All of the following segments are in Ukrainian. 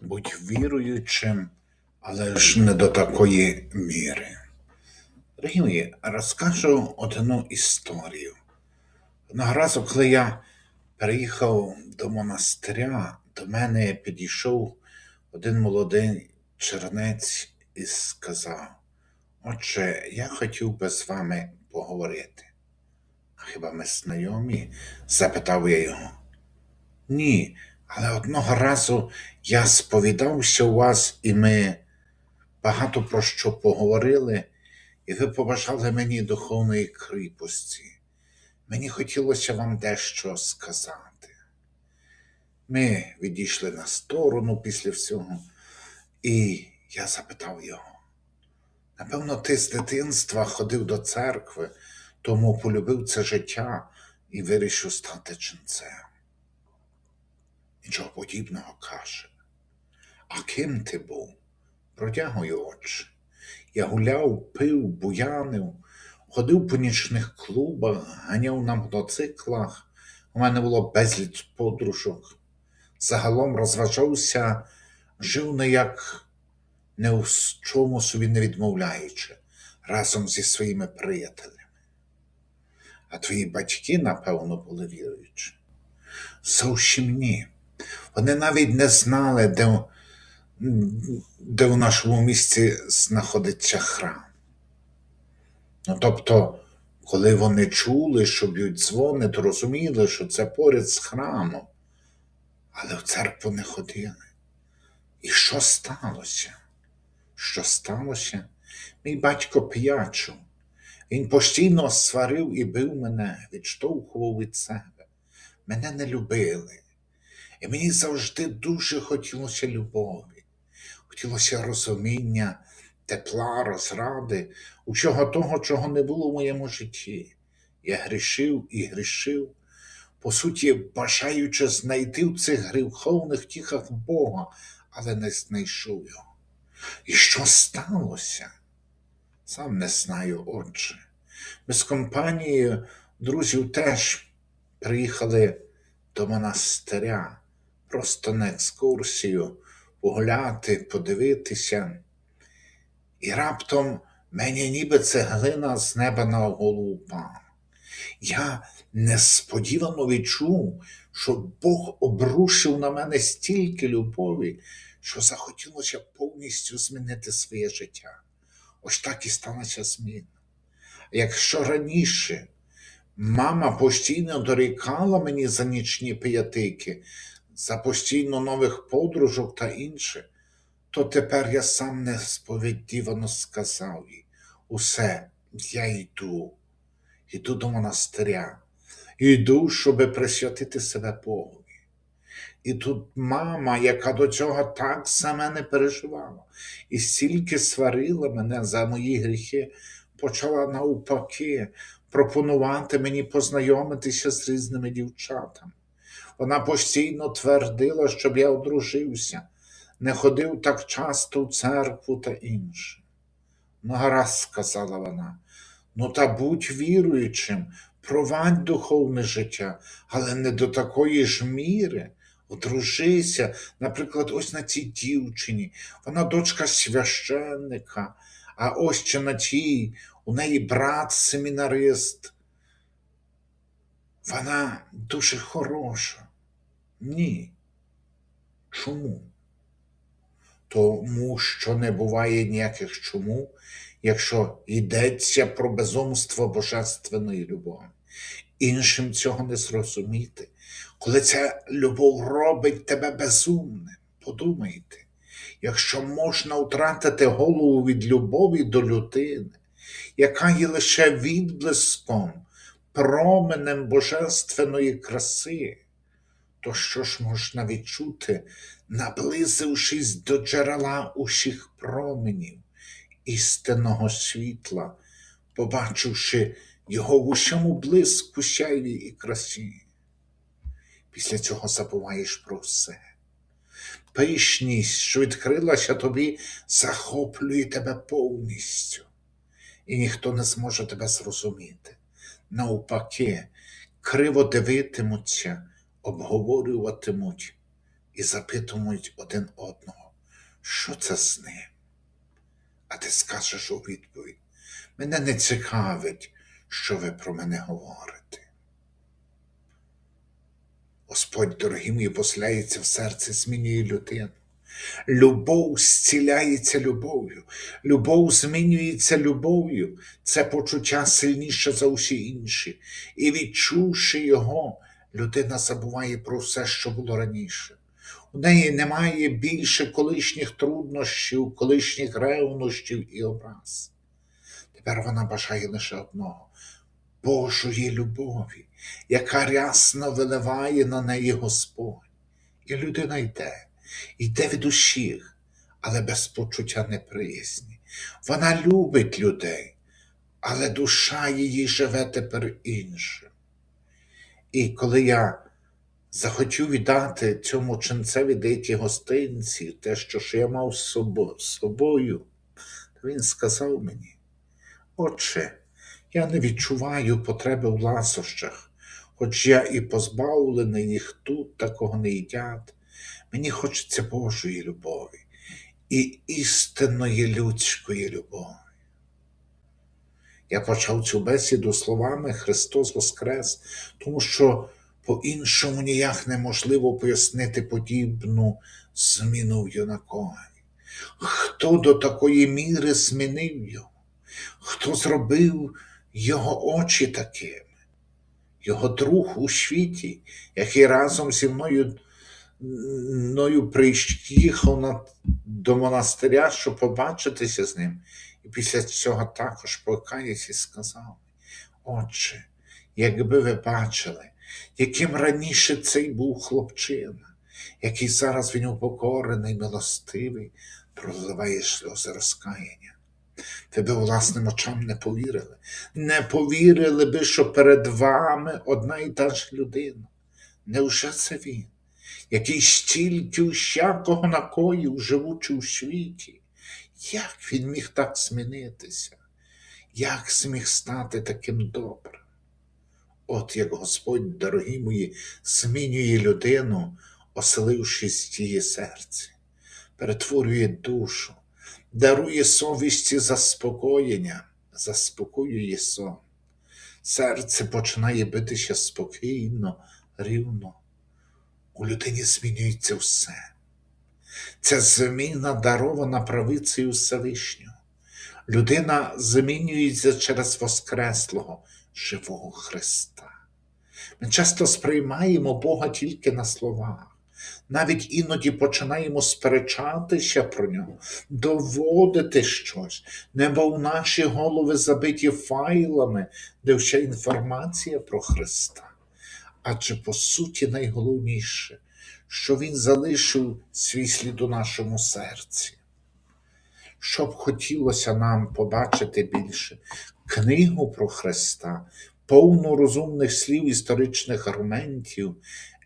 будь віруючим, але ж не до такої міри. Дорогі мої, розкажу одну історію. Одного разу, коли я переїхав до монастиря, до мене підійшов один молодий чернець і сказав: Отче, я хотів би з вами поговорити. А хіба ми знайомі? запитав я його. Ні, але одного разу я сповідався у вас, і ми багато про що поговорили, і ви побажали мені духовної кріпості. Мені хотілося вам дещо сказати. Ми відійшли на сторону після всього, і я запитав його. Напевно, ти з дитинства ходив до церкви, тому полюбив це життя і вирішив стати ченцем. Нічого подібного каже. А ким ти був? Протягую очі. Я гуляв, пив, буянив, ходив по нічних клубах, ганяв на мотоциклах. У мене було безліч подружок. Загалом розважався, жив не як не у чому собі не відмовляючи, разом зі своїми приятелями. А твої батьки, напевно, були віруючі. Зовсім ні. Вони навіть не знали, де, де в нашому місті знаходиться храм. Ну, тобто, коли вони чули, що б'ють дзвони, то розуміли, що це поряд з храмом, але в церкву не ходили. І що сталося? Що сталося? Мій батько п'ячив. Він постійно сварив і бив мене, відштовхував від себе. Мене не любили. І мені завжди дуже хотілося любові, хотілося розуміння, тепла, розради, усього того, чого не було в моєму житті. Я грішив і грішив, по суті, бажаючи знайти в цих гріховних тіхах Бога, але не знайшов його. І що сталося? Сам не знаю, отче. Ми з компанією друзів теж приїхали до монастиря, просто на екскурсію, погуляти, подивитися. І раптом мені ніби цеглина з неба на голову впала. Я несподівано відчув, що Бог обрушив на мене стільки любові, що захотілося повністю змінити своє життя. Ось так і сталася зміна. Якщо раніше мама постійно дорікала мені за нічні п'ятики, за постійно нових подружок та інше, то тепер я сам несповіддівано сказав їй усе, я йду, йду до монастиря, йду, щоби присвятити себе Богові. І тут мама, яка до цього так за мене переживала, і стільки сварила мене за мої гріхи, почала навпаки пропонувати мені познайомитися з різними дівчатами. Вона постійно твердила, щоб я одружився, не ходив так часто в церкву та інше. Ну, гаразд, сказала вона, ну та будь віруючим, провадь духовне життя, але не до такої ж міри. Одружися, наприклад, ось на цій дівчині. Вона дочка священника, а ось ще на тій, у неї брат семінарист. Вона дуже хороша. Ні. Чому? Тому що не буває ніяких чому, якщо йдеться про безумство божественної любові. Іншим цього не зрозуміти. Коли ця любов робить тебе безумним, подумайте, якщо можна втратити голову від любові до людини, яка є лише відблиском, променем божественної краси, то що ж можна відчути, наблизившись до джерела усіх променів, істинного світла, побачивши його в усьому блиску сяйві і красі. Після цього забуваєш про все. Пишність, що відкрилася тобі, захоплює тебе повністю, і ніхто не зможе тебе зрозуміти. Навпаки, криво дивитимуться, обговорюватимуть і запитимуть один одного, що це з ним? А ти скажеш у відповідь: мене не цікавить, що ви про мене говорите. Господь, дорогі мої, поселяється в серце, змінює людину. Любов зціляється любов'ю, любов змінюється любов'ю. Це почуття сильніше за усі інші. І відчувши його, людина забуває про все, що було раніше. У неї немає більше колишніх труднощів, колишніх ревнощів і образ. Тепер вона бажає лише одного Божої любові, яка рясно виливає на неї Господь. І людина йде, йде від усіх, але без почуття неприязні. Вона любить людей, але душа її живе тепер іншим. І коли я захотів віддати цьому ченцеві деякі гостинці, те, що ж я мав з собо- з собою, то він сказав мені, Отче, я не відчуваю потреби в ласощах, хоч я і позбавлений їх тут, такого не їдять. Мені хочеться Божої любові і істинної людської любові. Я почав цю бесіду словами Христос Воскрес, тому що по-іншому ніяк неможливо пояснити подібну зміну в юнакові. Хто до такої міри змінив його? Хто зробив його очі такими? Його друг у світі, який разом зі мною, мною приїхав до монастиря, щоб побачитися з ним, і після цього також покаявся і сказав: Отче, якби ви бачили, яким раніше цей був хлопчина, який зараз він упокорений, милостивий, проливає сльози розкаяння. Ви би власним очам не повірили. Не повірили би, що перед вами одна і та ж людина. Невже це він, який стільки усякого накоїв, живучи у світі? Як він міг так змінитися? Як зміг стати таким добрим? От як Господь, дорогі мої, змінює людину, оселившись в її серці, перетворює душу, дарує совісті заспокоєння, заспокоює сон. Серце починає битися спокійно, рівно. У людині змінюється все. Ця зміна дарована правицею Всевишнього. Людина змінюється через Воскреслого, живого Христа. Ми часто сприймаємо Бога тільки на словах. Навіть іноді починаємо сперечатися про нього, доводити щось, немов наші голови забиті файлами, де вся інформація про Христа. Адже по суті найголовніше, що Він залишив свій слід у нашому серці. Що б хотілося нам побачити більше книгу про Христа, повну розумних слів, історичних аргументів,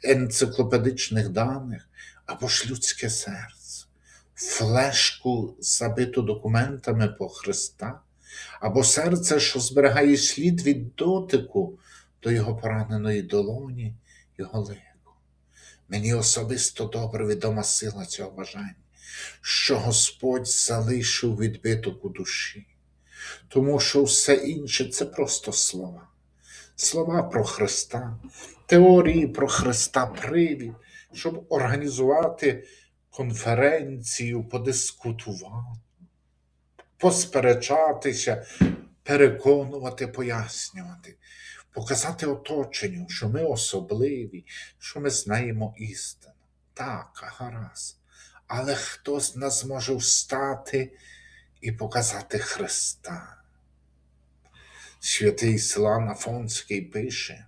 енциклопедичних даних або ж людське серце, флешку, забиту документами про Христа, або серце, що зберігає слід від дотику до його пораненої долоні, його лику. Мені особисто добре відома сила цього бажання, що Господь залишив відбиток у душі, тому що все інше це просто слова. Слова про Христа, теорії про Христа привід, щоб організувати конференцію, подискутувати, посперечатися, переконувати, пояснювати, показати оточенню, що ми особливі, що ми знаємо істину. Так, гаразд. Але хто з нас може встати і показати Христа? Святий Силан Афонський пише,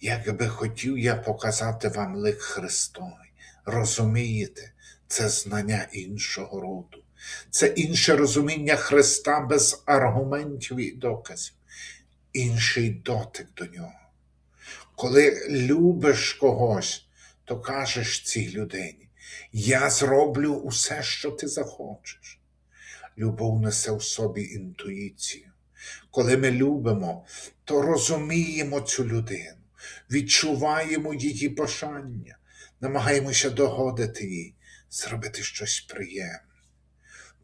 якби хотів я показати вам лик Христовий, розумієте, це знання іншого роду, це інше розуміння Христа без аргументів і доказів, інший дотик до нього. Коли любиш когось, то кажеш цій людині, я зроблю усе, що ти захочеш. Любов несе в собі інтуїцію. Коли ми любимо, то розуміємо цю людину, відчуваємо її бажання, намагаємося догодити їй, зробити щось приємне.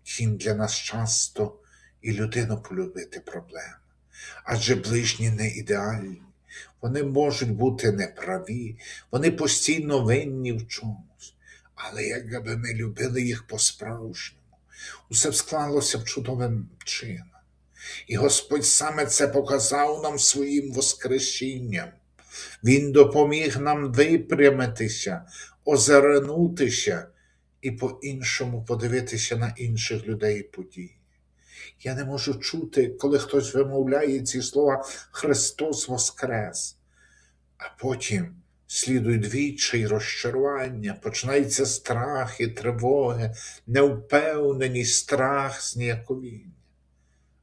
Втім, для нас часто і людину полюбити проблема. Адже ближні не ідеальні, вони можуть бути неправі, вони постійно винні в чомусь. Але якби ми любили їх по-справжньому, усе б склалося б чудовим чином. І Господь саме це показав нам своїм Воскресінням. Він допоміг нам випрямитися, озирнутися і по-іншому подивитися на інших людей і події. Я не можу чути, коли хтось вимовляє ці слова Христос Воскрес, а потім слідують відчай, розчарування, починається страх і тривоги, невпевненість, страх, зніяковіння.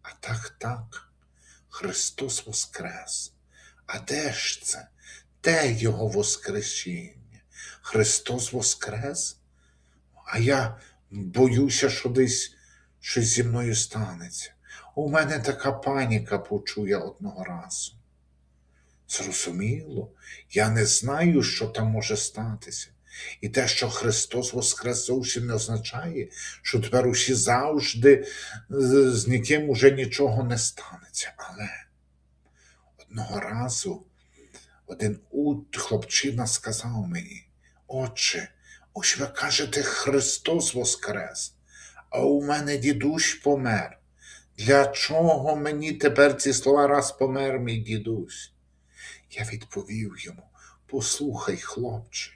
А так, так, Христос Воскрес. А де ж це? Де Його Воскресіння? Христос Воскрес? А я боюся, що десь щось зі мною станеться. У мене така паніка почує одного разу. Зрозуміло, я не знаю, що там може статися. І те, що Христос Воскрес зовсім не означає, що тепер усі завжди з, ніким уже нічого не станеться. Але одного разу один хлопчина сказав мені, Отче, ось ви кажете, Христос Воскрес, а у мене дідусь помер. Для чого мені тепер ці слова раз помер мій дідусь? Я відповів йому: послухай, хлопче,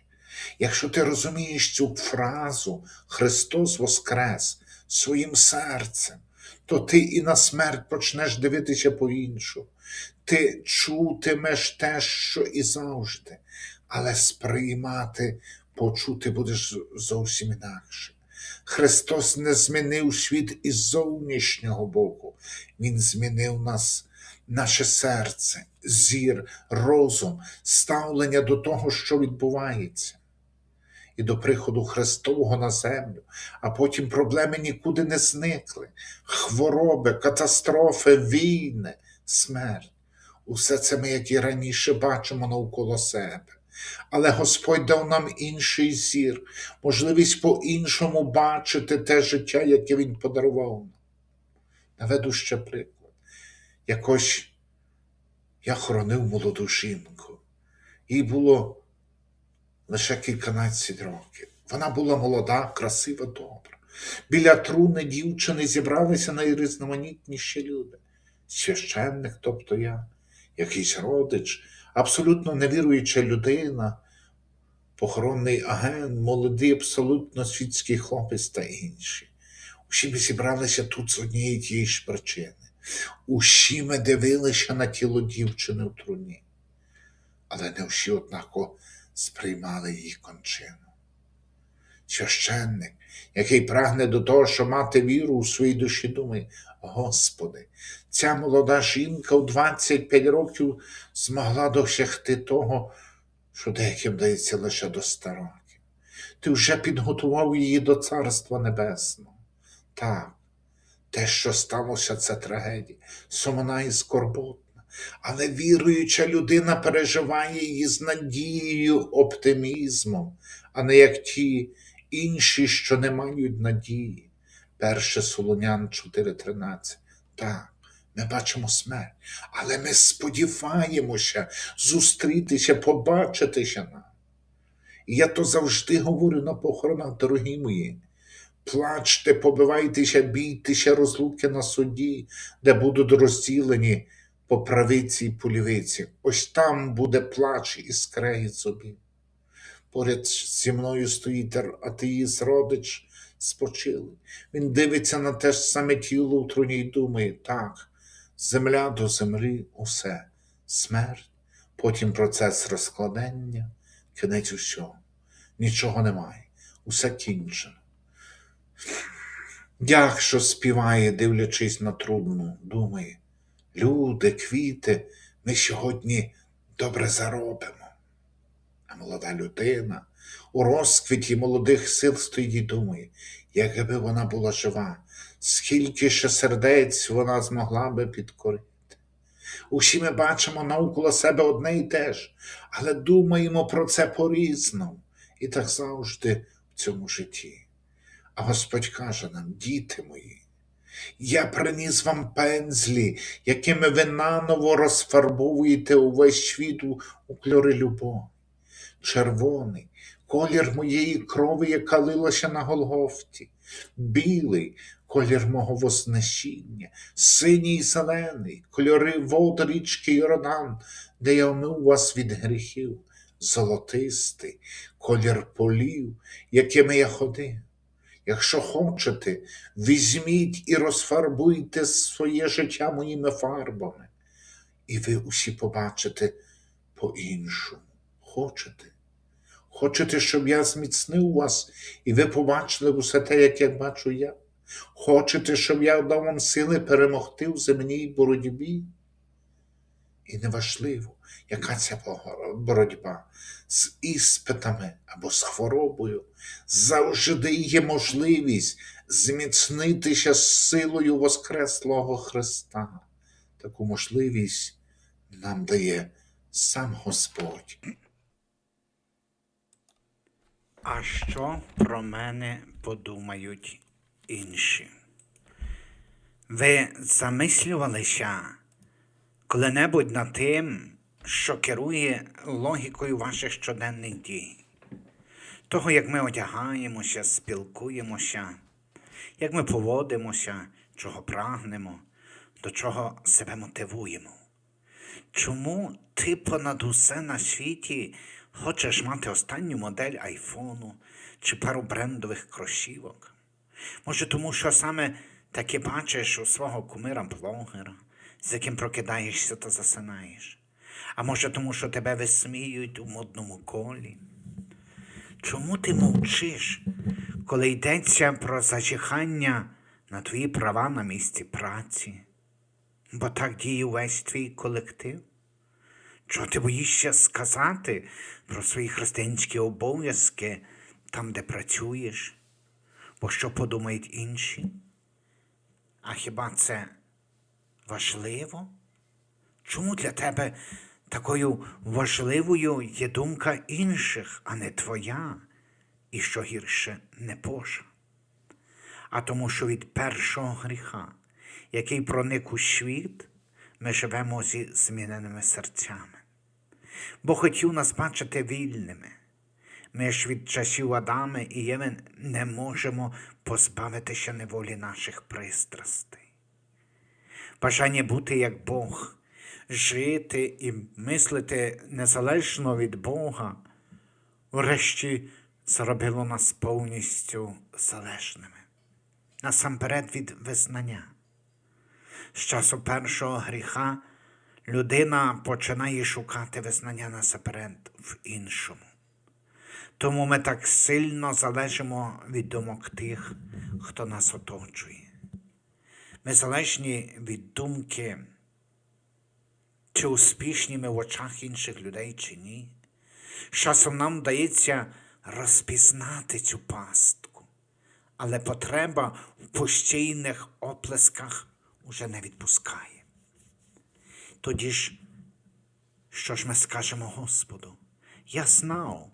якщо ти розумієш цю фразу Христос Воскрес своїм серцем, то ти і на смерть почнеш дивитися по-іншому. Ти чутимеш те, що і завжди, але сприймати, почути будеш зовсім інакше. Христос не змінив світ із зовнішнього боку, Він змінив нас, наше серце, зір, розум, ставлення до того, що відбувається. І до приходу Христового на землю, а потім проблеми нікуди не зникли. Хвороби, катастрофи, війни, смерть. Усе це ми, як і раніше, бачимо навколо себе. Але Господь дав нам інший зір, можливість по-іншому бачити те життя, яке Він подарував нам. Наведу ще приклад. Якось я хоронив молоду жінку. Їй було лише кільканадцять років. Вона була молода, красива, добра. Біля труни дівчини зібралися найрізноманітніші люди. Священник, тобто я, якийсь родич, абсолютно невіруюча людина, похоронний агент, молодий, абсолютно світський хлопець та інші. Усі ми зібралися тут з однієї тієї ж причини. Усі ми дивилися на тіло дівчини в труні, але не всі однаково сприймали її кончину. Священник, який прагне до того, щоб мати віру у своїй душі, думає, Господи, ця молода жінка у 25 років змогла досягти того, що деяким дається лише до 100 років. Ти вже підготував її до Царства Небесного. Так, те, що сталося, це трагедія, сумна і скорботна. Але віруюча людина переживає її з надією, оптимізмом, а не як ті інші, що не мають надії. Перше Солонян 4.13. Так, ми бачимо смерть, але ми сподіваємося зустрітися, побачитися нам. І я то завжди говорю на похоронах, дорогі мої. Плачте, побивайтеся, бійтеся розлуки на суді, де будуть розділені по правиці і по лівиці. Ось там буде плач і скрегіт зубів. Поряд зі мною стоїть атеїст родич спочилий. Він дивиться на те ж саме тіло труні і думає, так, земля до землі усе, смерть, потім процес розкладення, кінець усього. Нічого немає, усе кінчено. Як що співає, дивлячись на трудну, думає, люди, квіти, ми сьогодні добре заробимо. А молода людина у розквіті молодих сил стоїть і думає, якби вона була жива, скільки ще сердець вона змогла би підкорити. Усі ми бачимо навколо себе одне і те ж, але думаємо про це по-різному. і так завжди в цьому житті. А Господь каже нам, діти мої, я приніс вам пензлі, якими ви наново розфарбовуєте увесь світ у, кольори любові. Червоний колір моєї крови, яка лилася на Голгофті, білий колір мого вознесіння, синій і зелений, кольори вод річки Йордан, де я омив вас від гріхів, золотистий колір полів, якими я ходив. Якщо хочете, візьміть і розфарбуйте своє життя моїми фарбами, і ви усі побачите по-іншому. Хочете? Хочете, щоб я зміцнив вас, і ви побачили усе те, як я бачу я? Хочете, щоб я дав вам сили перемогти в земній боротьбі? І неважливо, яка ця боротьба з іспитами або з хворобою, завжди є можливість зміцнитися з силою Воскреслого Христа. Таку можливість нам дає сам Господь. А що про мене подумають інші? Ви замислювалися коли-небудь над тим, що керує логікою ваших щоденних дій, того, як ми одягаємося, спілкуємося, як ми поводимося, чого прагнемо, до чого себе мотивуємо. Чому ти понад усе на світі хочеш мати останню модель айфону чи пару брендових кросівок? Може, тому що саме таке бачиш у свого кумира блогера, з яким прокидаєшся та засинаєш? А може, тому що тебе висміюють у модному колі? Чому ти мовчиш, коли йдеться про зачехання на твої права на місці праці? Бо так діє увесь твій колектив? Чого ти боїшся сказати про свої християнські обов'язки там, де працюєш? Бо що подумають інші? А хіба це важливо? Чому для тебе такою важливою є думка інших, а не твоя, і що гірше не Божа? А тому, що від першого гріха, який проник у світ, ми живемо зі зміненими серцями. Бо хотів нас бачити вільними. Ми ж від часів Адами і Єви не можемо позбавитися неволі наших пристрастей. Бажання бути як Бог, жити і мислити незалежно від Бога, врешті зробило нас повністю залежними. Насамперед від визнання. З часу першого гріха людина починає шукати визнання насамперед в іншому. Тому ми так сильно залежимо від думок тих, хто нас оточує. Ми залежні від думки, чи успішні ми в очах інших людей, чи ні. З часом нам вдається розпізнати цю пастку, але потреба в постійних оплесках уже не відпускає. Тоді ж, що ж ми скажемо Господу? Я знав,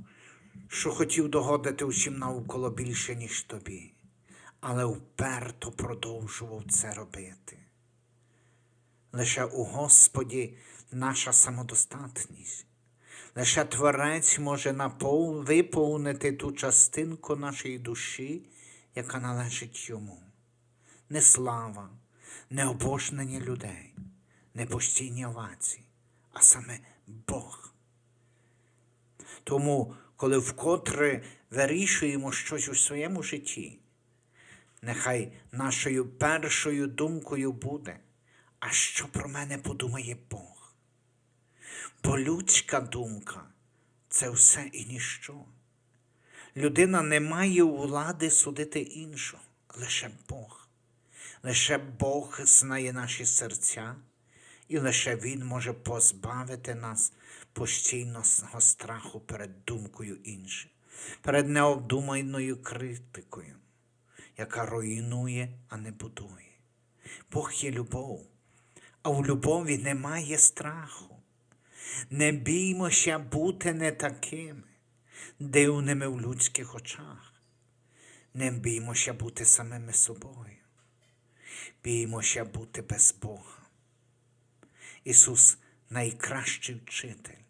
що хотів догодити усім навколо більше, ніж тобі, але вперто продовжував це робити. Лише у Господі наша самодостатність, лише Творець може напов... виповнити ту частинку нашої душі, яка належить йому. Не слава, не обожнення людей, не постійні овації, а саме Бог. Тому, коли вкотре вирішуємо щось у своєму житті, нехай нашою першою думкою буде, а що про мене подумає Бог? Бо людська думка це все і ніщо. Людина не має влади судити іншого, лише Бог. Лише Бог знає наші серця, і лише Він може позбавити нас постійного страху перед думкою інших, перед необдуманою критикою, яка руйнує, а не будує. Бог є любов, а у любові немає страху. Не біймося бути не такими. дивними в людських очах. Не біймося бути самими собою. Біймося бути без Бога. Ісус найкращий вчитель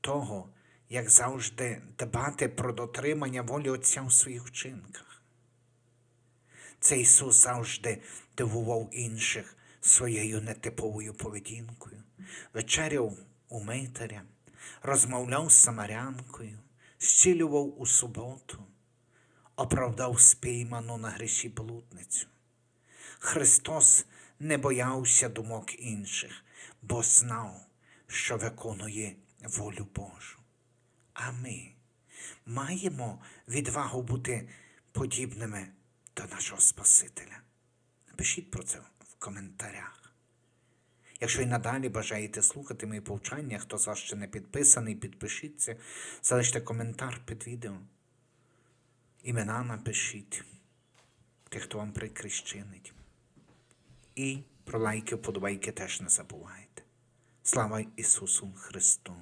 того, як завжди дбати про дотримання волі Отця у своїх вчинках. Це Ісус завжди дивував інших своєю нетиповою поведінкою, вечеряв у митаря, розмовляв з самарянкою, зцілював у суботу, оправдав спійману на гріші блудницю. Христос не боявся думок інших, бо знав, що виконує волю Божу. А ми маємо відвагу бути подібними до нашого Спасителя. Напишіть про це в коментарях. Якщо і надалі бажаєте слухати мої повчання, хто з вас ще не підписаний, підпишіться, залиште коментар під відео. Імена напишіть, тих, хто вам прикрещинить. І про лайки, вподобайки теж не забувайте. Слава Ісусу Христу!